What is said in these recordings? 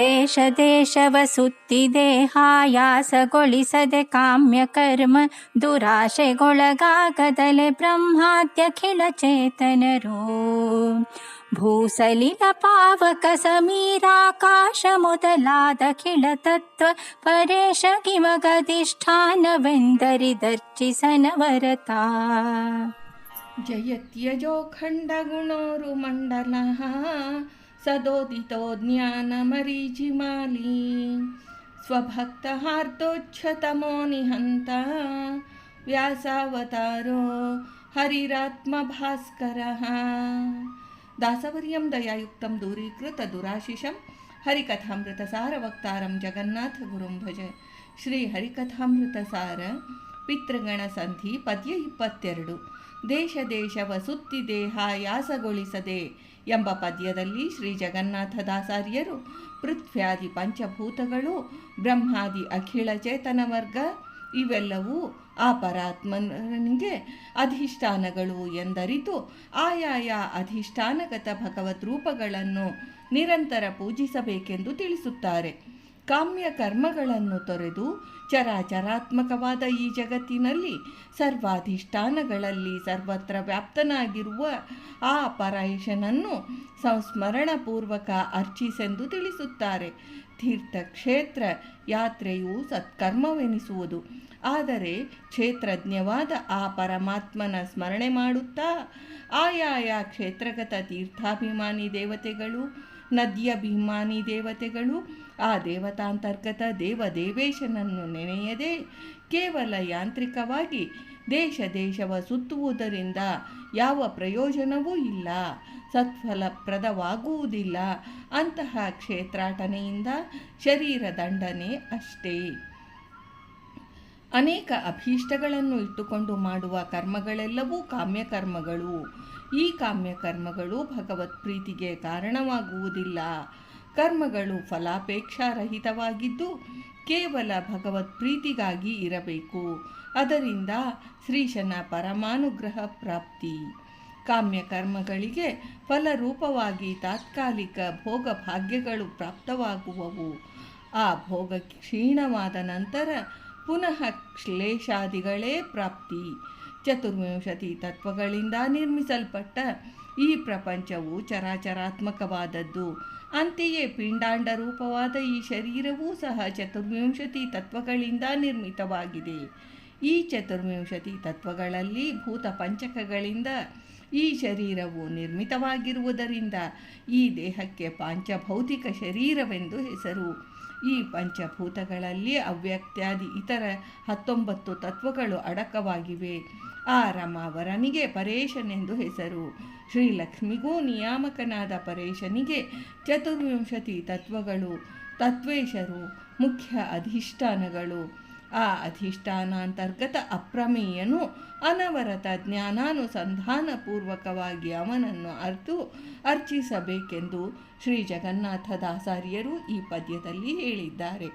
देश देशवसुत्तिदेहायासगोलिसदे काम्यकर्म दुराशे गोळगागदले ब्रह्माद्यखिलचेतनरूप भूसलिलपावकसमीराकाशमुदलादखिलतत्त्वपरेश किमगधिष्ठान बेन्दरि दर्चि सन वरता जयत्यजोखण्डगुणोरुमण्डलः सदोदितो ज्ञानमरीचिमाली स्वभक्तहार्दोच्छतमो निहन्ता व्यासावतारो हरिरात्मभास्करः। दासवर्यं दयायुक्तं दूरीकृतदुराशिषं हरिकथामृतसारवक्तारं जगन्नाथगुरुं भज। श्रीहरिकथामृतसार ಪಿತೃಗಣ ಸಂಧಿ, ಪದ್ಯ ಇಪ್ಪತ್ತೆರಡು. ದೇಶ ದೇಶವ ದೇಹ ಯಾಸಗೊಳಿಸದೆ ಎಂಬ ಪದ್ಯದಲ್ಲಿ ಶ್ರೀ ಜಗನ್ನಾಥದಾಸಾರ್ಯರು ಪೃಥ್ವ್ಯಾದಿ ಪಂಚಭೂತಗಳು, ಬ್ರಹ್ಮಾದಿ ಅಖಿಳ ಚೇತನ ವರ್ಗ, ಇವೆಲ್ಲವೂ ಆ ಪರಾತ್ಮನಿಗೆ ಅಧಿಷ್ಠಾನಗಳು ಎಂದರಿತು. ಆಯಾಯ ಅಧಿಷ್ಠಾನಗತ ಭಗವತ್ ರೂಪಗಳನ್ನು ನಿರಂತರ ಪೂಜಿಸಬೇಕೆಂದು ತಿಳಿಸುತ್ತಾರೆ. ಕಾಮ್ಯ ಕರ್ಮಗಳನ್ನು ತೊರೆದು ಚರಾಚರಾತ್ಮಕವಾದ ಈ ಜಗತ್ತಿನಲ್ಲಿ ಸರ್ವಾಧಿಷ್ಠಾನಗಳಲ್ಲಿ ಸರ್ವತ್ರ ವ್ಯಾಪ್ತನಾಗಿರುವ ಆ ಪರಾಯಶನನ್ನು ಸಂಸ್ಮರಣಪೂರ್ವಕ ಅರ್ಚಿಸೆಂದು ತಿಳಿಸುತ್ತಾರೆ. ತೀರ್ಥಕ್ಷೇತ್ರ ಯಾತ್ರೆಯು ಸತ್ಕರ್ಮವೆನಿಸುವುದು. ಆದರೆ ಕ್ಷೇತ್ರಜ್ಞವಾದ ಆ ಪರಮಾತ್ಮನ ಸ್ಮರಣೆ ಮಾಡುತ್ತಾ ಆಯಾಯ ಕ್ಷೇತ್ರಗತ ತೀರ್ಥಾಭಿಮಾನಿ ದೇವತೆಗಳು ನದ್ಯಭಿಮಾನಿ ದೇವತೆಗಳು. ಆ ದೇವತಾಂತರ್ಗತ ದೇವದೇವೇಶನನ್ನು ನೆನೆಯದೆ ಕೇವಲ ಯಾಂತ್ರಿಕವಾಗಿ ದೇಶ ದೇಶವ ಸುತ್ತುವುದರಿಂದ ಯಾವ ಪ್ರಯೋಜನವೂ ಇಲ್ಲ, ಸತ್ಫಲಪ್ರದವಾಗುವುದಿಲ್ಲ. ಅಂತಹ ಕ್ಷೇತ್ರಾಟನೆಯಿಂದ ಶರೀರ ದಂಡನೆ ಅಷ್ಟೇ. ಅನೇಕ ಅಭೀಷ್ಟಗಳನ್ನು ಇಟ್ಟುಕೊಂಡು ಮಾಡುವ ಕರ್ಮಗಳೆಲ್ಲವೂ ಕಾಮ್ಯಕರ್ಮಗಳು. ಈ ಕಾಮ್ಯಕರ್ಮಗಳು ಭಗವತ್ ಪ್ರೀತಿಗೆ ಕಾರಣವಾಗುವುದಿಲ್ಲ. ಕರ್ಮಗಳು ಫಲಾಪೇಕ್ಷಾರಹಿತವಾಗಿದ್ದು ಕೇವಲ ಭಗವತ್ ಪ್ರೀತಿಗಾಗಿ ಇರಬೇಕು. ಅದರಿಂದ ಶ್ರೀಶನ ಪರಮಾನುಗ್ರಹ ಪ್ರಾಪ್ತಿ. ಕಾಮ್ಯಕರ್ಮಗಳಿಗೆ ಫಲರೂಪವಾಗಿ ತಾತ್ಕಾಲಿಕ ಭೋಗ ಭಾಗ್ಯಗಳು ಪ್ರಾಪ್ತವಾಗುವವು. ಆ ಭೋಗ ಕ್ಷೀಣವಾದ ನಂತರ ಪುನಃ ಕ್ಲೇಶಾದಿಗಳೇ ಪ್ರಾಪ್ತಿ. ಚತುರ್ವಿಂಶತಿ ತತ್ವಗಳಿಂದ ನಿರ್ಮಿಸಲ್ಪಟ್ಟ ಈ ಪ್ರಪಂಚವು ಚರಾಚರಾತ್ಮಕವಾದದ್ದು. ಅಂತೆಯೇ ಪಿಂಡಾಂಡ ರೂಪವಾದ ಈ ಶರೀರವೂ ಸಹ ಚತುರ್ವಿಂಶತಿ ತತ್ವಗಳಿಂದ ನಿರ್ಮಿತವಾಗಿದೆ. ಈ ಚತುರ್ವಿಂಶತಿ ತತ್ವಗಳಲ್ಲಿ ಭೂತ ಪಂಚಕಗಳಿಂದ ಈ ಶರೀರವು ನಿರ್ಮಿತವಾಗಿರುವುದರಿಂದ ಈ ದೇಹಕ್ಕೆ ಪಾಂಚಭೌತಿಕ ಶರೀರವೆಂದು ಹೆಸರು. ಈ ಪಂಚಭೂತಗಳಲ್ಲಿ ಅವ್ಯಕ್ತ್ಯಾದಿ ಇತರ ಹತ್ತೊಂಬತ್ತು ತತ್ವಗಳು ಅಡಕವಾಗಿವೆ. ಆ ರಮಾವರನಿಗೆ ಪರೇಶನೆಂದು ಹೆಸರು. ಶ್ರೀಲಕ್ಷ್ಮಿಗೂ ನಿಯಾಮಕನಾದ ಪರೇಶನಿಗೆ ಚತುರ್ವಿಂಶತಿ ತತ್ವಗಳು ತತ್ವೇಶರು ಮುಖ್ಯ ಅಧಿಷ್ಠಾನಗಳು. ಆ ಅಧಿಷ್ಠಾನಾಂತರ್ಗತ ಅಪ್ರಮೇಯನು ಅನವರತ ಜ್ಞಾನಾನುಸಂಧಾನಪೂರ್ವಕವಾಗಿ ಅವನನ್ನು ಅರ್ತು ಅರ್ಚಿಸಬೇಕೆಂದು ಶ್ರೀ ಜಗನ್ನಾಥದಾಸಾರ್ಯರು ಈ ಪದ್ಯದಲ್ಲಿ ಹೇಳಿದ್ದಾರೆ.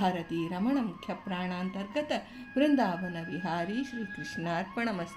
ಭಾರತೀ ರಮಣ ಮುಖ್ಯ ಪ್ರಾಣಾಂತರ್ಗತ ವೃಂದಾವನ ವಿಹಾರಿ ಶ್ರೀಕೃಷ್ಣಾರ್ಪಣಮಸ್ತು